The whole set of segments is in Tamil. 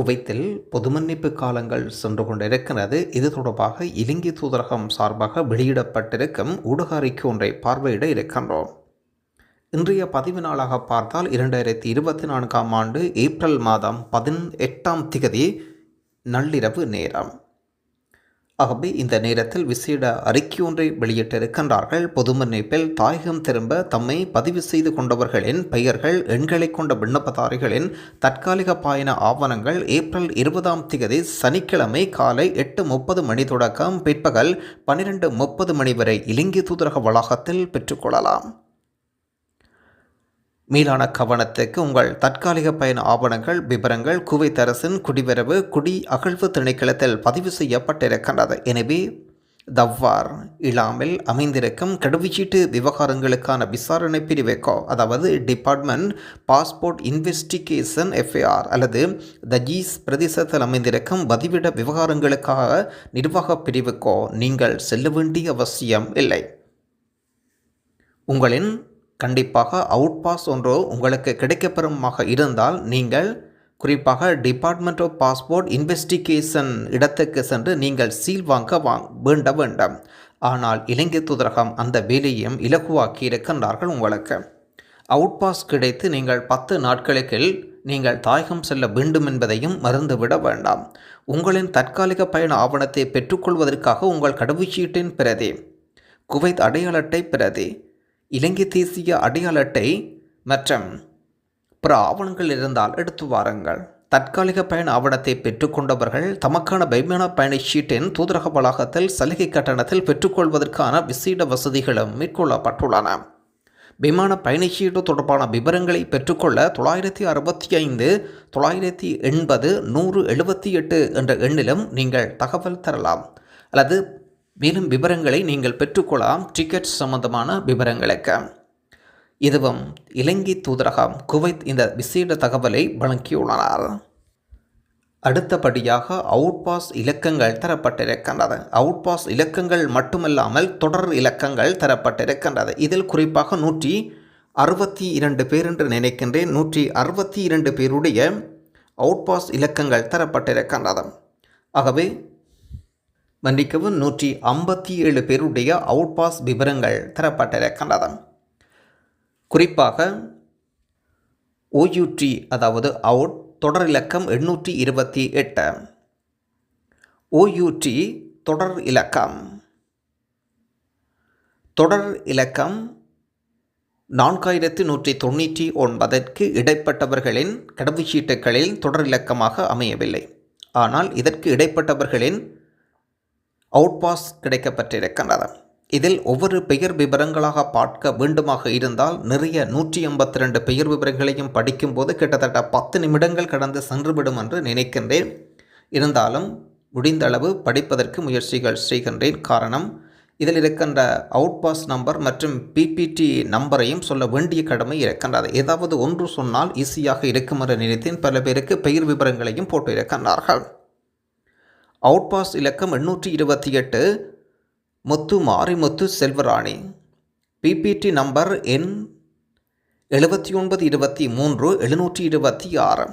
குவைத்தில் பொதுமன்னிப்பு காலங்கள் சென்று கொண்டிருக்கிறது. இது தொடர்பாக இலங்கை தூதரகம் சார்பாக வெளியிடப்பட்டிருக்கும் ஊடக அறிக்கை ஒன்றை பார்வையிட இருக்கின்றோம். இன்றைய பதிவு நாளாக பார்த்தால் இரண்டாயிரத்தி இருபத்தி நான்காம் ஆண்டு ஏப்ரல் மாதம் பதினெட்டாம் திகதி நள்ளிரவு நேரம். ஆகவே இந்த நேரத்தில் விசேட அறிக்கை ஒன்றை வெளியிட்டிருக்கின்றார்கள். பொது மன்னிப்பில் தாயகம் திரும்ப தம்மை பதிவு செய்து கொண்டவர்களின் பெயர்கள் எண்களை கொண்ட விண்ணப்பதாரிகளின் தற்காலிக பயண ஆவணங்கள் ஏப்ரல் இருபதாம் தேதி சனிக்கிழமை காலை எட்டு முப்பது மணி தொடக்கம் பிற்பகல் பன்னிரண்டு முப்பது மணி வரை இலங்கை தூதரக வளாகத்தில் பெற்றுக்கொள்ளலாம் மீதான கவனத்துக்கு உங்கள் தற்காலிக பயண ஆவணங்கள் விவரங்கள் குவைத் அரசின் குடிவரவு குடி அகழ்வு திணைக்களத்தில் பதிவு செய்யப்பட்டிருக்கின்றது. எனவே தவ்வார் இல்லாமல் அமைந்திருக்கும் கடவுச்சீட்டு விவகாரங்களுக்கான விசாரணை பிரிவுக்கோ அதாவது டிபார்ட்மெண்ட் பாஸ்போர்ட் இன்வெஸ்டிகேஷன் எஃப்ஐஆர் அல்லது தஜீஸ் பிரதேசத்தில் அமைந்திருக்கும் பதிவிட விவகாரங்களுக்காக நிர்வாக பிரிவுக்கோ நீங்கள் செல்ல வேண்டிய அவசியம் இல்லை. உங்களின் கண்டிப்பாக அவுட் பாஸ் ஒன்று உங்களுக்கு கிடைக்கப்பெறுமாக இருந்தால் நீங்கள் குறிப்பாக டிபார்ட்மெண்ட் ஆஃப் பாஸ்போர்ட் இன்வெஸ்டிகேஷன் இடத்துக்கு சென்று நீங்கள் சீல் வாங்க வாங் வேண்ட வேண்டாம். ஆனால் இலங்கை தூதரகம் அந்த வேலையையும் இலகுவாக்கி இருக்கின்றார்கள் உங்களுக்கு. அவுட் பாஸ் கிடைத்து நீங்கள் பத்து நாட்களுக்கு நீங்கள் தாயகம் செல்ல வேண்டும் என்பதையும் மறந்துவிட வேண்டாம். உங்களின் தற்காலிக பயண ஆவணத்தை பெற்றுக்கொள்வதற்காக உங்கள் கடவுச்சீட்டின் பிரதி குவைத் அடையாளட்டை பிரதி இலங்கை தேசிய அடையாள அட்டை மற்றும் பிற ஆவணங்கள் இருந்தால் எடுத்து வாருங்கள். தற்காலிக பயண ஆவணத்தை பெற்றுக்கொண்டவர்கள் தமக்கான பைமான பயணச்சீட்டின் தூதரக வளாகத்தில் சலுகை கட்டணத்தில் பெற்றுக்கொள்வதற்கான விசேட வசதிகளும் மேற்கொள்ளப்பட்டுள்ளன. விமான பயணச்சீட்டு தொடர்பான விவரங்களை பெற்றுக்கொள்ள தொள்ளாயிரத்தி அறுபத்தி ஐந்து தொள்ளாயிரத்தி எண்பது நூறு எழுபத்தி எட்டு என்ற எண்ணிலும் நீங்கள் தகவல் தரலாம். அல்லது மேலும் விவரங்களை நீங்கள் பெற்றுக்கொள்ளலாம். டிக்கெட் சம்பந்தமான விவரங்களுக்கு. இதுவும் இலங்கை தூதரகம் குவைத் இந்த விசேட தகவலை வழங்கியுள்ளனர் அடுத்தபடியாக அவுட் பாஸ் இலக்கங்கள் தரப்பட்டிருக்கின்றது. அவுட் பாஸ் இலக்கங்கள் மட்டுமல்லாமல் தொடர் இலக்கங்கள் தரப்பட்டிருக்கின்றது. இதில் குறிப்பாக நூற்றி அறுபத்தி இரண்டு பேர் என்று நினைக்கின்றேன். நூற்றி அறுபத்தி இரண்டு பேருடைய அவுட் பாஸ் இலக்கங்கள் தரப்பட்டிருக்கின்றது. ஆகவே மன்னிக்கவும் நூற்றி ஐம்பத்தி ஏழு பேருடைய அவுட் பாஸ் விவரங்கள் தரப்பட்டிருக்கின்றது குறிப்பாக ஓயூடி அதாவது அவுட் தொடர் இலக்கம் எண்ணூற்றி இருபத்தி எட்டு ஓயூடி தொடர் இலக்கம். தொடர் இலக்கம் நான்காயிரத்து நூற்றி தொண்ணூற்றி ஒன்பதற்கு இடைப்பட்டவர்களின் கடவுச்சீட்டுகளில் தொடர் இலக்கமாக அமையவில்லை. ஆனால் இதற்கு இடைப்பட்டவர்களின் அவுட் பாஸ் கிடைக்கப்பட்டிருக்கின்றது இதில் ஒவ்வொரு பெயர் விவரங்களாக பார்க்க வேண்டுமாக இருந்தால் நிறைய நூற்றி எண்பத்தி ரெண்டு பெயர் விவரங்களையும் படிக்கும்போது கிட்டத்தட்ட பத்து நிமிடங்கள் கடந்து சென்றுவிடும் என்று நினைக்கின்றேன். இருந்தாலும் முடிந்த அளவு படிப்பதற்கு முயற்சிகள் செய்கின்றேன். காரணம் இதில் இருக்கின்ற அவுட் பாஸ் நம்பர் மற்றும் பிபிடி நம்பரையும் சொல்ல வேண்டிய கடமை இருக்கின்றது. ஏதாவது ஒன்று சொன்னால் ஈஸியாக இருக்கும் என்று நினைத்தேன். பல பேருக்கு பெயர் விவரங்களையும் போட்டு இருக்கின்றார்கள். அவுட் பாஸ் இலக்கம் எண்ணூற்றி இருபத்தி எட்டு முத்து மாரிமுத்து செல்வராணி. பிபிடி நம்பர் எண் எழுபத்தி ஒன்பது இருபத்தி மூன்று எழுநூற்றி இருபத்தி ஆறு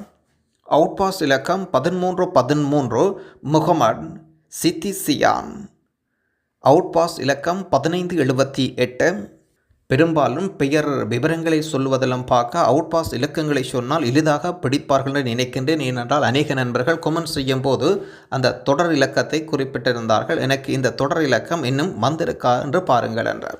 அவுட் பாஸ் இலக்கம் பதிமூன்று பதிமூன்று முகமது சித்தி சியான் அவுட் பாஸ் இலக்கம் பதினைந்து எழுபத்தி எட்டு பெரும்பாலும் பெயர் விவரங்களை சொல்வதெல்லாம் பார்க்க அவுட் பாஸ் இலக்கங்களை சொன்னால் எளிதாக பிடிப்பார்கள் என்று நினைக்கின்றேன். ஏனென்றால் அநேக நண்பர்கள் கொமெண்ட் செய்யும் போது அந்த தொடர் இலக்கத்தை குறிப்பிட்டிருந்தார்கள். எனக்கு இந்த தொடர் இலக்கம் இன்னும் வந்திருக்கா என்று பாருங்கள் என்றார்.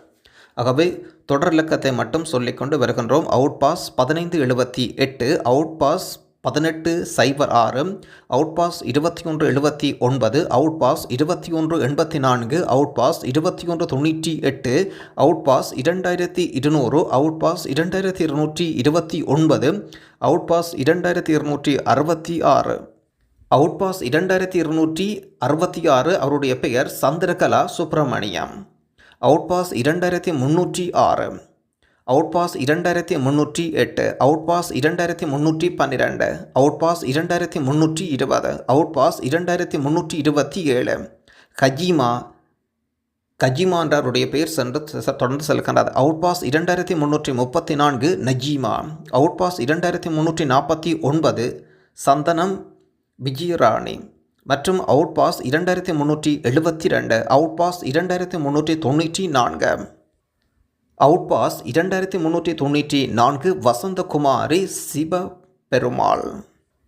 ஆகவே தொடர் இலக்கத்தை மட்டும் சொல்லிக்கொண்டு வருகின்றோம். அவுட் பாஸ் பதினைந்து எழுபத்தி எட்டு அவுட் பாஸ் பதினெட்டு சைபர் ஆறு அவுட் பாஸ் இருபத்தி ஒன்று எழுபத்தி ஒன்பது அவுட் பாஸ் இருபத்தி ஒன்று எண்பத்தி நான்கு அவுட் பாஸ் இருபத்தி ஒன்று தொண்ணூற்றி எட்டு அவுட் பாஸ் இரண்டாயிரத்தி இருநூறு அவுட் பாஸ் இரண்டாயிரத்தி இருநூற்றி இருபத்தி ஒன்பது அவுட் பாஸ் இரண்டாயிரத்தி இருநூற்றி அறுபத்தி ஆறு. அவுட் பாஸ் இரண்டாயிரத்தி இருநூற்றி அறுபத்தி ஆறு அவருடைய பெயர் சந்திரகலா சுப்பிரமணியம். அவுட் பாஸ் இரண்டாயிரத்தி முன்னூற்றி ஆறு. அவுட் பாஸ் இரண்டாயிரத்தி முந்நூற்றி எட்டு அவுட் பாஸ் இரண்டாயிரத்தி முந்நூற்றி பன்னிரெண்டு அவுட் பாஸ் இரண்டாயிரத்தி முந்நூற்றி இருபது அவுட் பாஸ் இரண்டாயிரத்தி முந்நூற்றி இருபத்தி ஏழு. கஜிமா கஜிமா என்றவருடைய பெயர் சென்று தொடர்ந்து செல்கின்றது. அவுட் பாஸ் இரண்டாயிரத்தி முந்நூற்றி முப்பத்தி நான்கு நஜீமா. அவுட் பாஸ் இரண்டாயிரத்தி முந்நூற்றி நாற்பத்தி ஒன்பது சந்தனம் விஜயராணி. மற்றும் அவுட் பாஸ் இரண்டாயிரத்தி முந்நூற்றி எழுபத்தி ரெண்டு அவுட் பாஸ் இரண்டாயிரத்தி முந்நூற்றி தொண்ணூற்றி நான்கு. அவுட் பாஸ் இரண்டாயிரத்தி முந்நூற்றி தொண்ணூற்றி நான்கு வசந்தகுமாரி சிவ பெருமாள்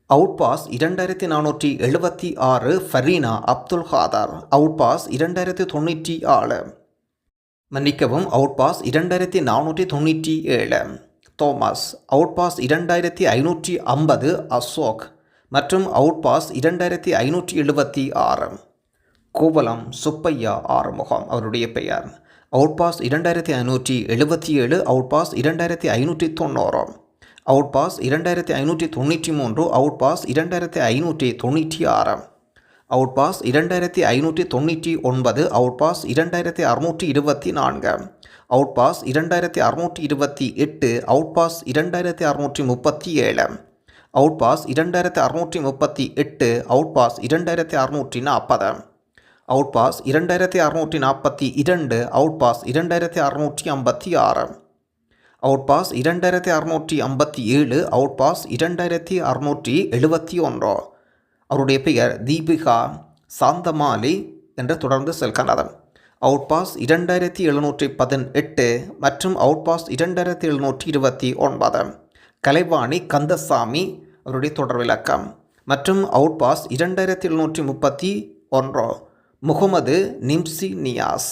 அவுட் பாஸ் இரண்டாயிரத்தி நானூற்றி எழுபத்தி ஆறு ஃபரீனா அப்துல் காதர் அவுட் பாஸ் இரண்டாயிரத்தி தொண்ணூற்றி ஆறு மன்னிக்கவும் அவுட் பாஸ் இரண்டாயிரத்தி நானூற்றி தொண்ணூற்றி ஏழு. தோமஸ் அவுட் பாஸ் இரண்டாயிரத்தி ஐநூற்றி ஐம்பது அசோக் மற்றும் அவுட் பாஸ் இரண்டாயிரத்தி ஐநூற்றி எழுபத்தி ஆறு. கோவலம் சுப்பையா ஆறுமுகம் அவருடைய பெயர். அவுட் பாஸ் இரண்டாயிரத்தி ஐநூற்றி எழுபத்தி ஏழு அவுட் பாஸ் இரண்டாயிரத்தி ஐநூற்றி தொண்ணூறு அவுட் பாஸ் இரண்டாயிரத்தி ஐநூற்றி தொண்ணூற்றி மூன்று அவுட் பாஸ் இரண்டாயிரத்தி ஐநூற்றி தொண்ணூற்றி ஆறு அவுட் பாஸ் இரண்டாயிரத்தி ஐநூற்றி தொண்ணூற்றி ஒன்பது அவுட் பாஸ் இரண்டாயிரத்தி அறுநூற்றி இருபத்தி நான்கு அவுட் பாஸ் இரண்டாயிரத்தி அறுநூற்றி இருபத்தி எட்டு அவுட் பாஸ் இரண்டாயிரத்தி அறுநூற்றி முப்பத்தி ஏழு அவுட் பாஸ் இரண்டாயிரத்தி அறுநூற்றி முப்பத்தி எட்டு அவுட் பாஸ் இரண்டாயிரத்தி அறுநூற்றி நாற்பது அவுட் பாஸ் இரண்டாயிரத்தி அறுநூற்றி நாற்பத்தி இரண்டு அவுட் பாஸ் இரண்டாயிரத்தி அறுநூற்றி ஐம்பத்தி ஆறு. அவுட் பாஸ் இரண்டாயிரத்தி அறுநூற்றி ஐம்பத்தி ஏழு அவுட் பாஸ் இரண்டாயிரத்தி அறுநூற்றி எழுபத்தி ஒன்று. அவருடைய பெயர் தீபிகா சாந்தமாலி என்று தொடர்ந்து செல்கின்றது அவுட் பாஸ் இரண்டாயிரத்தி எழுநூற்றி பதினெட்டு மற்றும் அவுட் பாஸ் இரண்டாயிரத்தி எழுநூற்றி இருபத்தி ஒன்பது. கலைவாணி கந்தசாமி அவருடைய தொடர் விளக்கம் மற்றும் அவுட் பாஸ் இரண்டாயிரத்தி எழுநூற்றி முப்பத்தி ஒன்று. முகமது நிம்சி நியாஸ்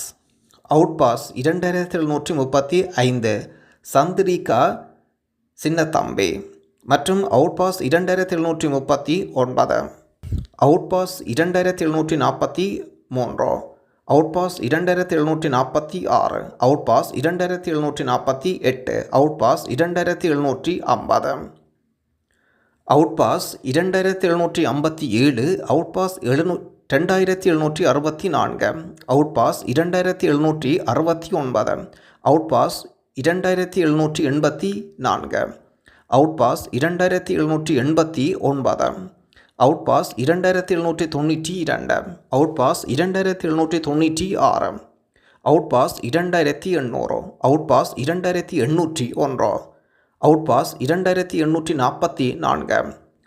அவுட் பாஸ் இரண்டாயிரத்தி எழுநூற்றி முப்பத்தி ஐந்து சந்திரிகா சின்னத்தம்பி மற்றும் அவுட் பாஸ் இரண்டாயிரத்தி எழுநூற்றி முப்பத்தி ஒன்பது. அவுட் பாஸ் இரண்டாயிரத்தி எழுநூற்றி நாற்பத்தி மூன்று. அவுட் பாஸ் இரண்டாயிரத்தி எழுநூற்றி நாற்பத்தி ஆறு. அவுட் பாஸ் இரண்டாயிரத்தி எழுநூற்றி நாற்பத்தி எட்டு. அவுட் பாஸ் இரண்டாயிரத்தி எழுநூற்றி ஐம்பது. அவுட் பாஸ் இரண்டாயிரத்தி எழுநூற்றி ஐம்பத்தி ஏழு. அவுட் பாஸ் எழுநூ ரெண்டாயிரத்தி எழுநூற்றி அறுபத்தி நான்கு. அவுட் பாஸ் இரண்டாயிரத்தி எழுநூற்றி அறுபத்தி ஒன்பது. அவுட் பாஸ் இரண்டாயிரத்தி எழுநூற்றி எண்பத்தி நான்கு. அவுட் பாஸ் இரண்டாயிரத்தி எழுநூற்றி எண்பத்தி ஒன்பது. அவுட் பாஸ் இரண்டாயிரத்தி எழுநூற்றி தொண்ணூற்றி இரண்டு. அவுட் பாஸ் இரண்டாயிரத்தி எழுநூற்றி தொண்ணூற்றி ஆறு. அவுட் பாஸ் இரண்டாயிரத்தி எண்ணூறு. அவுட் பாஸ் இரண்டாயிரத்தி எண்ணூற்றி ஒன்று. அவுட் பாஸ் இரண்டாயிரத்தி எண்ணூற்றி நாற்பத்தி நான்கு.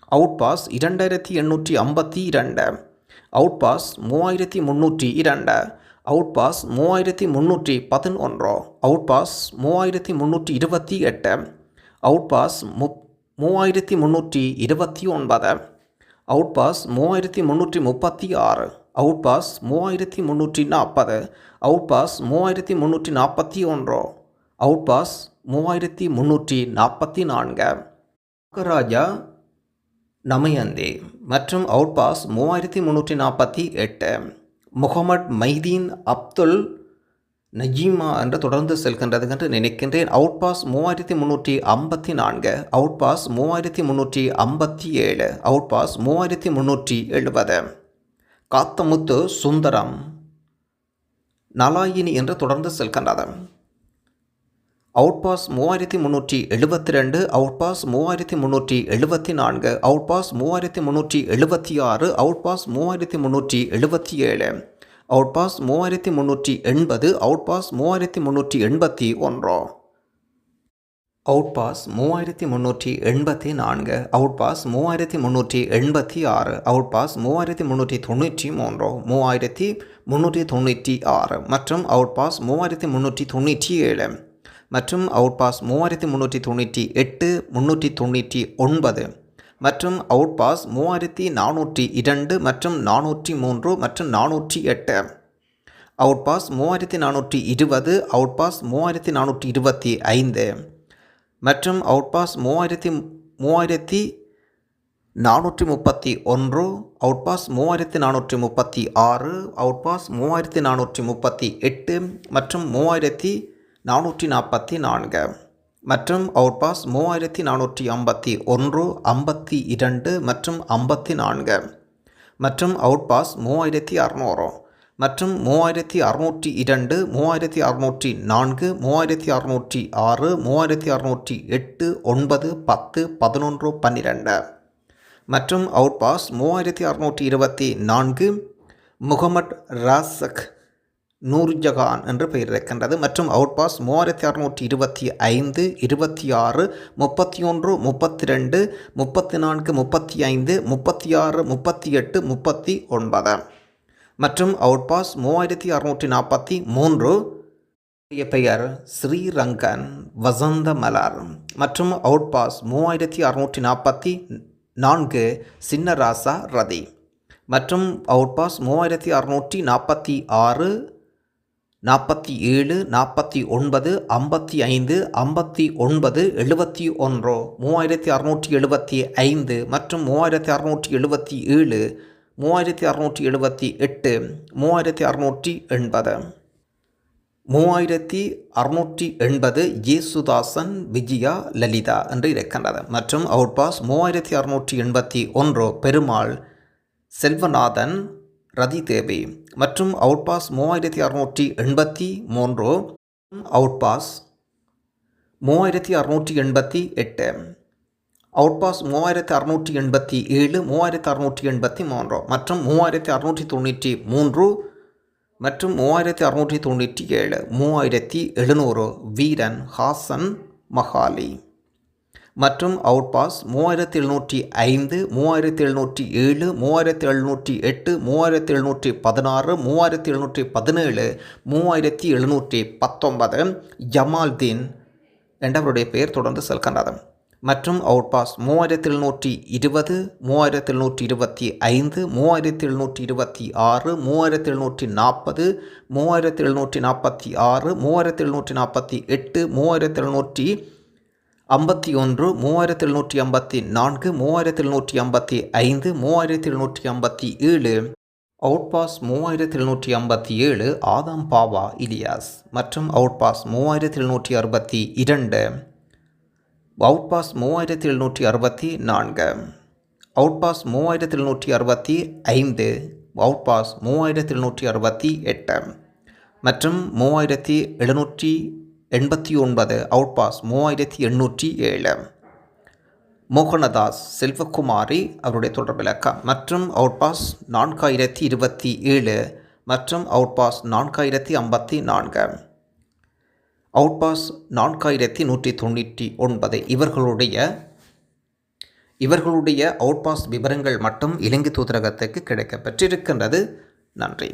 அவுட் பாஸ் இரண்டாயிரத்தி எண்ணூற்றி ஐம்பத்தி இரண்டு. அவுட் பாஸ் மூவாயிரத்தி முந்நூற்றி இரண்டு. அவுட் பாஸ் மூவாயிரத்தி முந்நூற்றி பதினொன்று. அவுட் பாஸ் மூவாயிரத்தி முந்நூற்றி இருபத்தி எட்டு. அவுட் பாஸ் மு மூவாயிரத்தி முந்நூற்றி இருபத்தி ஒன்பது. அவுட் பாஸ் மூவாயிரத்தி முந்நூற்றி முப்பத்தி ஆறு. அவுட் பாஸ் மூவாயிரத்தி முந்நூற்றி நாற்பது. அவுட் பாஸ் மூவாயிரத்தி முந்நூற்றி நாற்பத்தி ஒன்று. அவுட் பாஸ் மூவாயிரத்தி முந்நூற்றி நாற்பத்தி நான்கு. ராஜா நமயந்தி. மற்றும் அவுட் பாஸ் மூவாயிரத்தி முந்நூற்றி நாற்பத்தி எட்டு முகமட் மைதீன் அப்துல் நஜீமா என்று தொடர்ந்து செல்கின்றது என்று நினைக்கின்றேன். அவுட் பாஸ் மூவாயிரத்தி முந்நூற்றி ஐம்பத்தி நான்கு அவுட் பாஸ் மூவாயிரத்தி முந்நூற்றி ஐம்பத்தி ஏழு அவுட் பாஸ் மூவாயிரத்தி முந்நூற்றி எழுபது. காத்தமுத்து சுந்தரம் நலாயினி என்று தொடர்ந்து செல்கின்றது. அவுட் பாஸ் மூவாயிரத்தி முந்நூற்றி எழுபத்தி ரெண்டு அவுட் பாஸ் மூவாயிரத்தி முந்நூற்றி எழுபத்தி நான்கு அவுட் பாஸ் மூவாயிரத்தி முந்நூற்றி எழுபத்தி ஆறு அவுட் பாஸ் மூவாயிரத்தி முந்நூற்றி எழுபத்தி ஏழு அவுட் பாஸ் மூவாயிரத்தி முந்நூற்றி எண்பது அவுட் பாஸ் மூவாயிரத்தி முந்நூற்றி எண்பத்தி ஒன்று அவுட் பாஸ் மூவாயிரத்தி முந்நூற்றி எண்பத்தி நான்கு அவுட் பாஸ் மூவாயிரத்தி முந்நூற்றி எண்பத்தி ஆறு அவுட் பாஸ் மூவாயிரத்தி முந்நூற்றி தொண்ணூற்றி மூன்று மூவாயிரத்தி முந்நூற்றி தொண்ணூற்றி ஆறு மற்றும் அவுட் பாஸ் மூவாயிரத்தி முந்நூற்றி தொண்ணூற்றி ஏழு மற்றும் அவுட் பாஸ் மூவாயிரத்தி முந்நூற்றி தொண்ணூற்றி எட்டு முந்நூற்றி தொண்ணூற்றி ஒன்பது. மற்றும் அவுட் பாஸ் மூவாயிரத்தி நானூற்றி இரண்டு மற்றும் நானூற்றி மூன்று மற்றும் நானூற்றி எட்டு. அவுட் பாஸ் மூவாயிரத்தி நானூற்றி இருபது அவுட் பாஸ் மூவாயிரத்தி நானூற்றி இருபத்தி ஐந்து. மற்றும் அவுட் பாஸ் மூவாயிரத்தி மூவாயிரத்தி நானூற்றி முப்பத்தி ஒன்று அவுட் பாஸ் மூவாயிரத்தி நானூற்றி முப்பத்தி ஆறு அவுட் பாஸ் மூவாயிரத்தி நானூற்றி முப்பத்தி எட்டு மற்றும் மூவாயிரத்தி நானூற்றி நாற்பத்தி நான்கு. மற்றும் அவுட் பாஸ் மூவாயிரத்தி நானூற்றி ஐம்பத்தி ஒன்று ஐம்பத்தி இரண்டு மற்றும் ஐம்பத்தி நான்கு. மற்றும் அவுட் பாஸ் மூவாயிரத்தி அறநூறு. மற்றும் மூவாயிரத்தி அறுநூற்றி இரண்டு மூவாயிரத்தி அறுநூற்றி நான்கு மூவாயிரத்தி அறுநூற்றி ஆறு மூவாயிரத்தி அறுநூற்றி எட்டு ஒன்பது பத்து பதினொன்று பன்னிரெண்டு. மற்றும் அவுட் பாஸ் மூவாயிரத்தி அறுநூற்றி இருபத்தி நான்கு முகமட் ராசக். நூர்ஜஹான் என்று பெயர் இருக்கின்றது மற்றும் அவுட் பாஸ் மூவாயிரத்தி அறுநூற்றி இருபத்தி ஐந்து இருபத்தி ஆறு முப்பத்தி ஒன்று முப்பத்தி ரெண்டு முப்பத்தி நான்கு முப்பத்தி ஐந்து முப்பத்தி ஆறு முப்பத்தி எட்டு முப்பத்தி ஒன்பது. மற்றும் அவுட் பாஸ் மூவாயிரத்தி அறுநூற்றி நாற்பத்தி மூன்று பெயர் ஸ்ரீரங்கன் வசந்த மலர் மற்றும் அவுட் பாஸ் மூவாயிரத்தி அறுநூற்றி நாற்பத்தி நான்கு சின்னராசா ரதி. மற்றும் அவுட் பாஸ் மூவாயிரத்தி அறுநூற்றி நாற்பத்தி ஆறு நாற்பத்தி ஏழு நாற்பத்தி ஒன்பது ஐம்பத்தி ஐந்து ஐம்பத்தி ஒன்பது எழுபத்தி ஒன்று மூவாயிரத்தி அறுநூற்றி எழுபத்தி ஐந்து மற்றும் மூவாயிரத்தி அறுநூற்றி எழுபத்தி ஏழு மூவாயிரத்தி அறுநூற்றி எழுபத்தி எட்டு மூவாயிரத்தி அறுநூற்றி எண்பது. மூவாயிரத்தி அறுநூற்றி எண்பது யேசுதாசன் விஜயா லலிதா என்று இருக்கின்றது. மற்றும் அவுட் பாஸ் மூவாயிரத்தி அறுநூற்றி எண்பத்தி ஒன்று பெருமாள் செல்வநாதன் ரதி தேவை. மற்றும் அவுட் பாஸ் மூவாயிரத்தி அறுநூற்றி எண்பத்தி மூன்று அவுட் பாஸ் மூவாயிரத்தி அறுநூற்றி எண்பத்தி எட்டு அவுட் பாஸ் மூவாயிரத்தி அறுநூற்றி எண்பத்தி ஏழு மூவாயிரத்தி அறுநூற்றி எண்பத்தி மூன்று மற்றும் மூவாயிரத்தி அறுநூற்றி தொண்ணூற்றி மூன்று மற்றும் மூவாயிரத்தி அறுநூற்றி தொண்ணூற்றி ஏழு மூவாயிரத்தி எழுநூறு வீரன் ஹாசன் மஹாலி மற்றும் அவுட் பாஸ் மூவாயிரத்தி எழுநூற்றி ஐந்து மூவாயிரத்தி எழுநூற்றி ஏழு மூவாயிரத்தி எழுநூற்றி எட்டு மூவாயிரத்தி எழுநூற்றி பதினாறு மூவாயிரத்தி எழுநூற்றி பதினேழு மூவாயிரத்தி எழுநூற்றி பத்தொன்பது ஜமால்தீன் என்றவருடைய பெயர் தொடர்ந்து செல்கின்றது மற்றும் அவுட் பாஸ் மூவாயிரத்தி எழுநூற்றி இருபது மூவாயிரத்தி எழுநூற்றி இருபத்தி ஐந்து மூவாயிரத்தி எழுநூற்றி இருபத்தி ஆறு மூவாயிரத்தி எழுநூற்றி நாற்பது மூவாயிரத்தி எழுநூற்றி நாற்பத்தி ஆறு மூவாயிரத்தி எழுநூற்றி நாற்பத்தி எட்டு மூவாயிரத்தி எழுநூற்றி ஐம்பத்தி ஒன்று மூவாயிரத்தி எழுநூற்றி ஐம்பத்தி நான்கு மூவாயிரத்தி எழுநூற்றி ஐம்பத்தி ஐந்து மூவாயிரத்தி எழுநூற்றி ஐம்பத்தி ஏழு அவுட் பாஸ் மூவாயிரத்தி எழுநூற்றி ஐம்பத்தி ஏழு ஆதாம் பாவா இலியாஸ் மற்றும் அவுட் பாஸ் மூவாயிரத்தி எழுநூற்றி அறுபத்தி இரண்டு அவுட்பாஸ் மூவாயிரத்தி எழுநூற்றி அறுபத்தி நான்கு அவுட் பாஸ் மூவாயிரத்தி எழுநூற்றி அறுபத்தி ஐந்து அவுட் பாஸ் மூவாயிரத்தி எழுநூற்றி அறுபத்தி எட்டு மற்றும் மூவாயிரத்தி எழுநூற்றி எண்பத்தி ஒன்பது அவுட் பாஸ் மூவாயிரத்தி எண்ணூற்றி ஏழு. மோகனதாஸ் செல்வகுமாரி அவருடைய தொடர் விளக்கம். மற்றும் அவுட் பாஸ் நான்காயிரத்தி இருபத்தி ஏழு மற்றும் அவுட் பாஸ் நான்காயிரத்தி ஐம்பத்தி நான்கு. அவுட் பாஸ் நான்காயிரத்தி நூற்றி தொண்ணூற்றி ஒன்பது. இவர்களுடைய இவர்களுடைய அவுட் பாஸ் விவரங்கள் மட்டும் இலங்கை தூதரகத்துக்கு கிடைக்கப்பெற்றிருக்கின்றது. நன்றி.